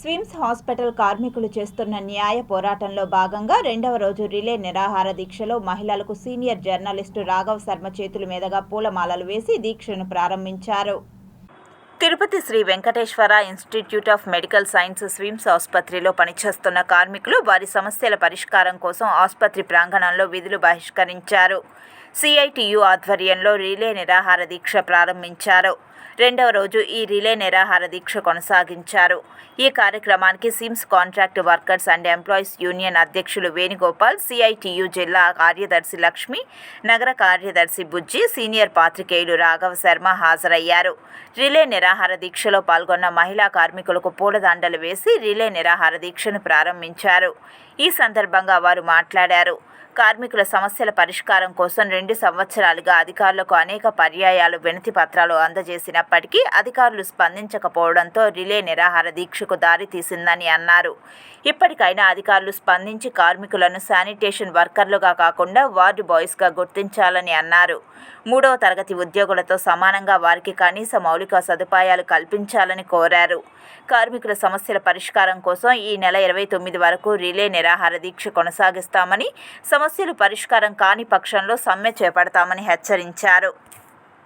SVIMS hospital కార్మికులు చేస్తున్న న్యాయ పోరాటంలో భాగంగా రెండవ రోజు రిలే నిరాహార దీక్షలో మహిళలకు సీనియర్ జర్నలిస్టు రాఘవ్ శర్మ చేతుల మీదుగా పూలమాలలు వేసి దీక్షను ప్రారంభించారు. Tirupati Sri Venkateswara institute of medical science SVIMS ఆసుపత్రిలో పనిచేస్తున్న కార్మికులు వారి సమస్యల పరిష్కారం కోసం ఆసుపత్రి ప్రాంగణంలో విధులు బహిష్కరించారు. సిఐటియు ఆధ్వర్యంలో రిలే నిరాహార దీక్ష ప్రారంభించారు. రెండవ రోజు ఈ రిలే నిరాహార దీక్ష కొనసాగించారు. ఈ కార్యక్రమానికి SIMS contract workers and employees union అధ్యక్షులు వేణుగోపాల్ సిఐటియు జిల్లా కార్యదర్శి లక్ష్మి నగర కార్యదర్శి బుజ్జి సీనియర్ పాత్రికేయులు రాఘవ శర్మ హాజరయ్యారు. రిలే నిరాహార దీక్షలో పాల్గొన్న మహిళా కార్మికులకు పూలదండలు వేసి రిలే నిరాహార దీక్షను ప్రారంభించారు. ఈ సందర్భంగా వారు మాట్లాడారు. కార్మికుల సమస్యల పరిష్కారం కోసం రెండు సంవత్సరాలుగా అధికారులకు అనేక పర్యాయాలు వినతి పత్రాలు అందజేసినప్పటికీ అధికారులు స్పందించకపోవడంతో రిలే నిరాహార దీక్షకు దారి తీసిందని అన్నారు. ఇప్పటికైనా అధికారులు స్పందించి కార్మికులను శానిటేషన్ వర్కర్లుగా కాకుండా వార్డు బాయ్స్గా గుర్తించాలని అన్నారు. మూడవ తరగతి ఉద్యోగులతో సమానంగా వారికి కనీస మౌలిక సదుపాయాలు కల్పించాలని కోరారు. కార్మికుల సమస్యల పరిష్కారం కోసం ఈ నెల ఇరవై తొమ్మిది వరకు రిలే నిరాహార దీక్ష కొనసాగిస్తామని సమస్యలు పరిష్కారం కాని పక్షంలో సమ్మె చేపడతామని హెచ్చరించారు.